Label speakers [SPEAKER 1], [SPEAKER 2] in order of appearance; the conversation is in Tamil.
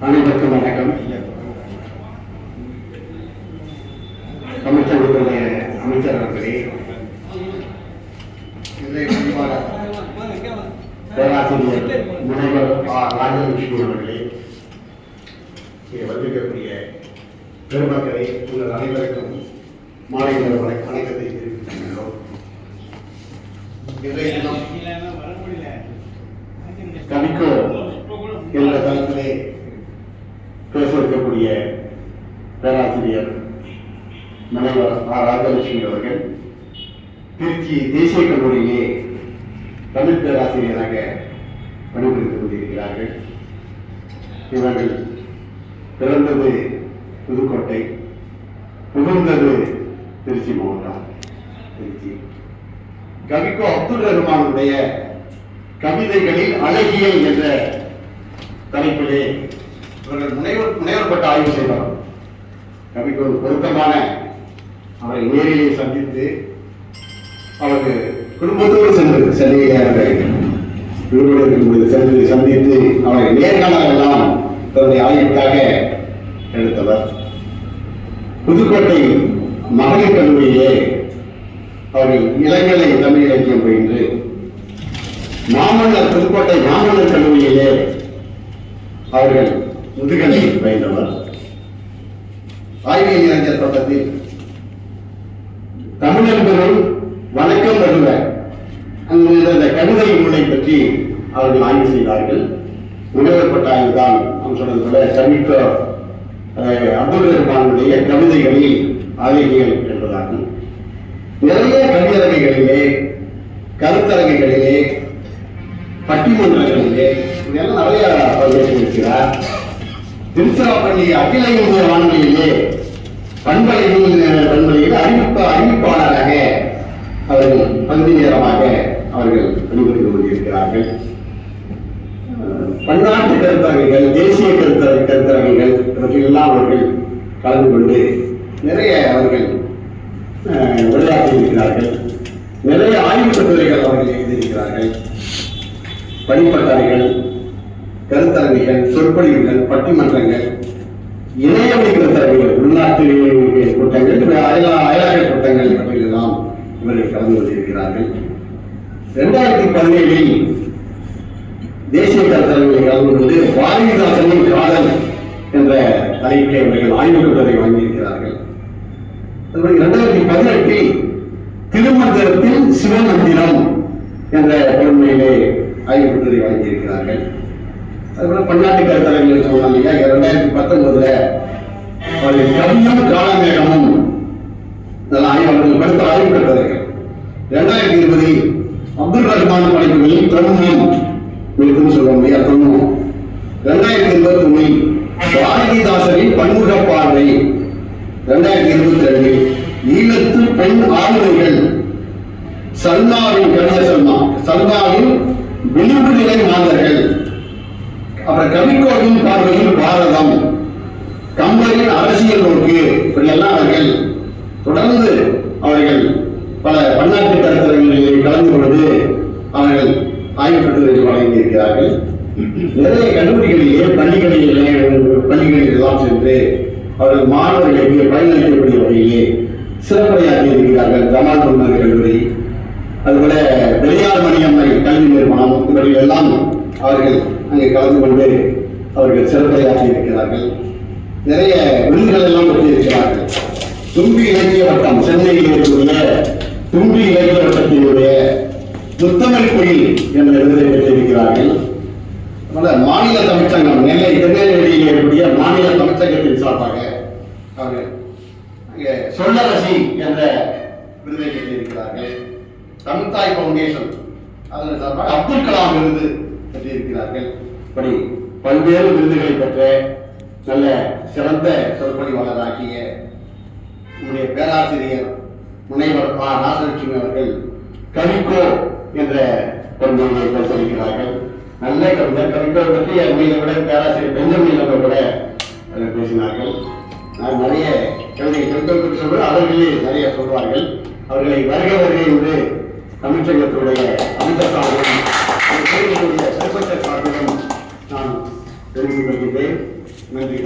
[SPEAKER 1] அனைவருக்கும் வணக்கம். தமிழ்ச்சங்கத்துடைய அமைச்சர் அவர்களே பேராசிரியர் முனைவர் ராஜலட்சுமி அவர்களே இங்கே வந்திருக்கக்கூடிய பெருமக்களே உங்கள் அனைவருக்கும் மாலை வணக்கத்தை பேச இருக்கக்கூடிய பேராசிரியர் முனைவர் ஆர் ராஜலட்சுமி அவர்கள் திருச்சி தேசிய கல்லூரியிலே தமிழ் பேராசிரியராக பணிபுரிந்து கொண்டிருக்கிறார்கள். இவர்கள் பிறந்தது புதுக்கோட்டை புகுந்தது திருச்சி மாவட்டம் திருச்சி. கவிக்கோ அப்துல் ரஹ்மானுடைய கவிதைகளில் அழகியல் என்ற தலைப்பிலே இவர்கள் முனைவர் பட்ட ஆய்வு செய்தார் கவிக்கு ஒரு பொருத்தமான அவரை நேரிலே சந்தித்து அவருக்கு குடும்பத்தோடு சென்று சென்னையில் அவரை இருக்கும்போது சென்று சந்தித்து அவரை நேர்காணல் எல்லாம் தன்னுடைய ஆய்வுக்காக எடுத்தவர். புதுக்கோட்டை மகளிர் கல்லூரியிலே அவர்கள் இளங்கலை தமிழ் இலக்கியம் பயின்று மாமன்னர் புதுக்கோட்டை மாமன்னர் கல்லூரியிலே அவர்கள் முதுகலை பயின்றவர். ஆய்வியல் இளைஞர் பட்டத்தில் தமிழர்களும் வணக்கம் வருவ அந்த கவிதை நூலை பற்றி அவர்கள் ஆய்வு செய்தார்கள். முனைவர் ஆய்வுதான் ஆய்வு நாம் சொன்னது போல சமீப அஹ், அப்துல் ரஹ்மானுடைய கவிதைகளில் ஆய்வியல் என்பதாகும். நிறைய கவியரங்குகளிலே கருத்தரங்குகளிலே பட்டிமன்றங்களிலே இதெல்லாம் நிறைய பங்கேற்றிருக்கிறார் திருச்சிராப்பள்ளி அகில இந்திய வானொலியிலே பண்பலை பண்பலையில் அறிவிப்பு அறிவிப்பாளராக அவர்கள் பகுதி நேரமாக அவர்கள் பணிபுரிந்து கொண்டிருக்கிறார்கள். பன்னாட்டு கருத்தரங்குகள் தேசிய கருத்தர கருத்தரங்குகள் இவற்றிலெல்லாம் அவர்கள் கலந்து கொண்டு நிறைய அவர்கள் அஹ், உரையாற்றி இருக்கிறார்கள். நிறைய ஆய்வு கட்டுரைகள் அவர்கள் எழுதியிருக்கிறார்கள். பணிப்பட்டார்கள் கருத்தரங்குகள் சொற்பொழிவுகள் பட்டிமன்றங்கள் இணையவழி கருத்தரங்குகள் உள்நாட்டு கூட்டங்கள் அயலா அயலாக கூட்டங்கள் இவற்றிலெல்லாம் இவர்கள் கலந்து கொண்டிருக்கிறார்கள். இரண்டாயிரத்தி பதினேழில் தேசிய கருத்தரங்கில் கலந்து கொண்டு பாரதிதாசனின் காதல் என்ற தலைப்பிலே அவர்கள் ஆய்வுக் கூட்டத்தை வாங்கியிருக்கிறார்கள் அதுபோல இரண்டாயிரத்தி பதினெட்டில் திருமந்திரத்தில் சிவமந்திரம் என்ற பொறுமையிலே ஆய்வுக் கூட்டத்தை வாங்கியிருக்கிறார்கள் அதுபோல் பன்னாட்டு கருத்தரங்கில் சொன்னாங்க இல்லையா? ரெண்டாயிரத்தி பத்தொன்பதுல அவர்கள் கவியும் காலமேகமும் இதெல்லாம் ஆய்வு அவர்கள் படுத்த ஆய்வு கட்டுரைகள் இரண்டாயிரத்தி இருபது அப்துல் ரஹ்மான் படைப்புகளில் தொன்மம் இருக்குன்னு சொல்லுவோம் இல்லையா? தொன்மம் இரண்டாயிரத்தி இருபத்தி ஒன்றில் பாரதிதாசனின் பன்முக பார்வை. இரண்டாயிரத்தி இருபத்தி ரெண்டு ஈழத்து பெண் ஆளுநர்கள். சல்மாவின் கணித சல்மா. சல்மாவின் விளிம்பு நிலை மாந்தர்கள். அப்புறம் கவிக்கோவின் பார்வையில் பாரதம். கம்பரின் அரசியல் நோக்கு இப்படியெல்லாம் அவர்கள் தொடர்ந்து அவர்கள் பல பன்னாட்டு கருத்தரங்களில் கலந்து கொண்டு அவர்கள் ஆய்வுக்கட்டுரைகள் வழங்கியிருக்கிறார்கள். நிறைய கல்லூரிகளிலே பள்ளிகளிலே பள்ளிகளில் எல்லாம் சென்று அவர்கள் மாணவர்களுக்கு பயனளிக்கக்கூடிய வகையிலே சிறப்புரையாற்றி இருக்கிறார்கள். ஜமால் முன்னர் கல்லூரி அதுபோல பெரியார் மணியம்மை கல்வி நிறுவனம் இவர்கள் எல்லாம் அவர்கள் அங்கே கலந்து கொண்டு அவர்கள் சிறப்புரையாற்றி இருக்கிறார்கள். நிறைய விருதுகள் எல்லாம் பெற்றிருக்கிறார்கள் தும்பி இலக்கிய வட்டம் சென்னையில் இருக்கக்கூடிய தும்பி இலக்கிய வட்டத்தினுடைய முத்தமிழ் குயில் என்ற விருதை பெற்றிருக்கிறார்கள். அதனால மாநில தமிழ்ச்சங்கம் நெல்லை திருநெல்வேலியில் இருக்கக்கூடிய மாநில தமிழ்ச்சங்கத்தின் சார்பாக அவர்கள் அங்கே சொல்லரசி என்ற விருதை பெற்றிருக்கிறார்கள். தமிழ்தாய் ஃபவுண்டேஷன் அதன் சார்பாக அப்துல் கலாம் விருது பெற்றிருக்கிறார்கள் இப்படி பல்வேறு விருதுகளை பெற்ற நல்ல சிறந்த சொற்பொழிவாளராகிய நம்முடைய பேராசிரியர் முனைவர் பா. ராசலட்சுமி அவர்கள் கவிக்கோ என்ற ஒரு மொழியை பேசியிருக்கிறார்கள் நல்ல கவிஞர். கவிக்கோ பற்றி அண்மையில விட பேராசிரியர் பெஞ்சமின் அவர்கள் கூட அதில் பேசினார்கள். நான் நிறைய கவிதை கவிக்கோ பற்றி சொல்வது அவர்களே நிறைய சொல்வார்கள். அவர்களை வருக வருகை என்று தமிழ்ச்சங்கத்துடைய அமைச்சர் ಸರಿಪಟ್ಟ ಕಾರ್ಯವನ್ನು ನಾನು ತಿಳಿಸಿಕೊಂಡಿದ್ದೆ ನನ್ಗೆ